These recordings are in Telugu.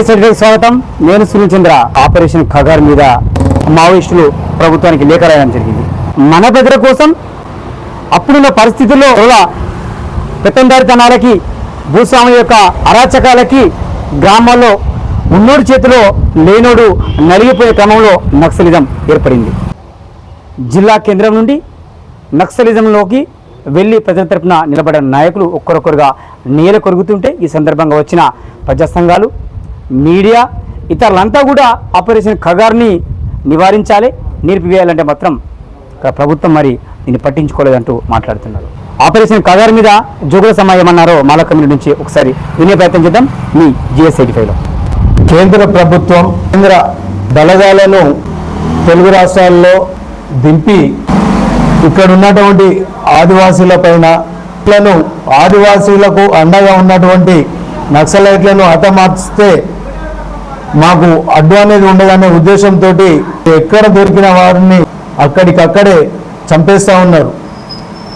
జిఎస్ఐకి స్వాగతం. నేను సునీల్ చంద్ర. ఆపరేషన్ ఖగార్ మీద మావోయిస్టులు ప్రభుత్వానికి లేఖ రాయడం జరిగింది. మన ప్రజల కోసం అప్పుడున్న పరిస్థితుల్లో పెత్తందారితనాలకి భూస్వామి యొక్క అరాచకాలకి గ్రామాల్లో ఉన్నోడి చేతిలో లేనోడు నలిగిపోయే క్రమంలో నక్సలిజం ఏర్పడింది. జిల్లా కేంద్రం నుండి నక్సలిజంలోకి వెళ్ళి ప్రజల తరపున నిలబడిన నాయకులు ఒక్కరొక్కరుగా నేల కొరుగుతుంటే ఈ సందర్భంగా వచ్చిన ప్రజా సంఘాలు మీడియా ఇతరులంతా కూడా ఆపరేషన్ ఖగార్ని నివారించాలి నిలిపివేయాలంటే మాత్రం ప్రభుత్వం మరి దీన్ని పట్టించుకోలేదంటూ మాట్లాడుతున్నారు. ఆపరేషన్ ఖగార్ మీద జోగుల సమాయం అన్నారో మాల కమ్యూనిటీ నుంచి ఒకసారి వినే ప్రయత్నం చేద్దాం. మీ జిఎస్ ఎయిటీ కేంద్ర ప్రభుత్వం కేంద్ర బలగాలను తెలుగు రాష్ట్రాల్లో దింపి ఇక్కడ ఉన్నటువంటి ఆదివాసీల పైన ఆదివాసీలకు అండగా ఉన్నటువంటి నక్సలైట్లను హతమార్చితే మాకు అడ్డు అనేది ఉండదనే ఉద్దేశంతో ఎక్కడ దొరికిన వారిని అక్కడికక్కడే చంపేస్తూ ఉన్నారు.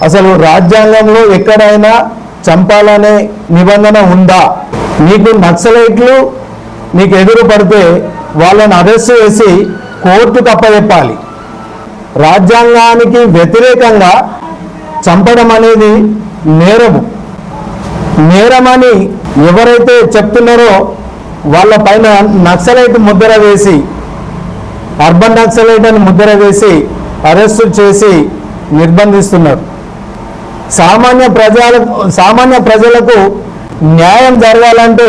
అసలు రాజ్యాంగంలో ఎక్కడైనా చంపాలనే నిబంధన ఉందా? మీకు నక్సలైట్లు మీకు ఎదురు పడితే వాళ్ళని అరెస్ట్ చేసి కోర్టుకు అప్పచెప్పాలి రాజ్యాంగానికి వ్యతిరేకంగా చంపడం అనేది నేరము. నేరమని ఎవరైతే చెప్తున్నారో వాళ్ళ పైన నక్సలైట్ ముద్ర వేసి అర్బన్ నక్సలైట్ అని ముద్ర వేసి అరెస్టు చేసి నిర్బంధిస్తున్నారు. సామాన్య ప్రజల సామాన్య ప్రజలకు న్యాయం జరగాలంటే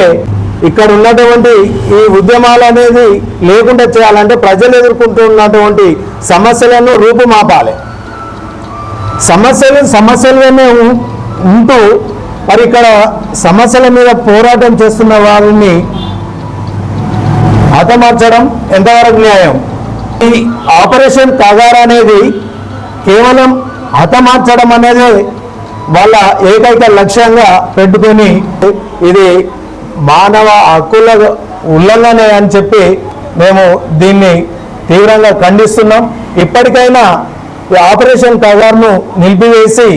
ఇక్కడ ఉన్నటువంటి ఈ ఉద్యమాలు అనేది లేకుండా చేయాలంటే ప్రజలు ఎదుర్కొంటున్నటువంటి సమస్యలను రూపుమాపాలి. సమస్యలు సమస్యలుగానే ఉంటూ మరి ఇక్కడ సమస్యల మీద పోరాటం చేస్తున్న వారిని హతమార్చడం ఎంతవరకు న్యాయం? ఈ ఆపరేషన్ కగార్ అనేది కేవలం హతమార్చడం అనేది వాళ్ళ ఏకైక లక్ష్యంగా పెట్టుకొని ఇది మానవ హక్కుల ఉల్లంఘన అని చెప్పి మేము దీన్ని తీవ్రంగా ఖండిస్తున్నాం. ఇప్పటికైనా ఈ ఆపరేషన్ కగార్ను నిలిపివేసి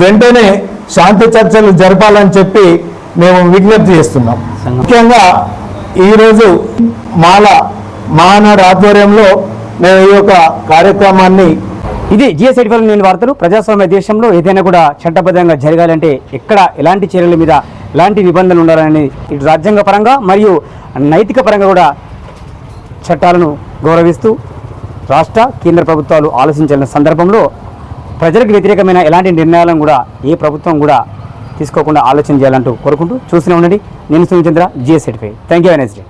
వెంటనే శాంతి చర్చలు జరపాలని చెప్పి మేము విజ్ఞప్తి చేస్తున్నాం. ముఖ్యంగా ఈరోజు మాల మానాడు ఆధ్వర్యంలో మేము ఈ యొక్క కార్యక్రమాన్ని ఇది జిఎస్ ఎయిటీ నేను వార్తలు. ప్రజాస్వామ్య దేశంలో ఏదైనా కూడా చట్టబద్ధంగా జరగాలంటే ఎక్కడ ఎలాంటి చర్యల మీద ఎలాంటి నిబంధనలు ఉండాలని ఇటు రాజ్యాంగ పరంగా మరియు నైతిక పరంగా కూడా చట్టాలను గౌరవిస్తూ రాష్ట్ర కేంద్ర ప్రభుత్వాలు ఆలోచించిన సందర్భంలో ప్రజలకు వ్యతిరేకమైన ఎలాంటి నిర్ణయాలను కూడా ఏ ప్రభుత్వం కూడా తీసుకోకుండా ఆలోచన చేయాలంటూ కోరుకుంటూ చూస్తూనే ఉండండి. నేను Sunil GS certify five thank you Wednesday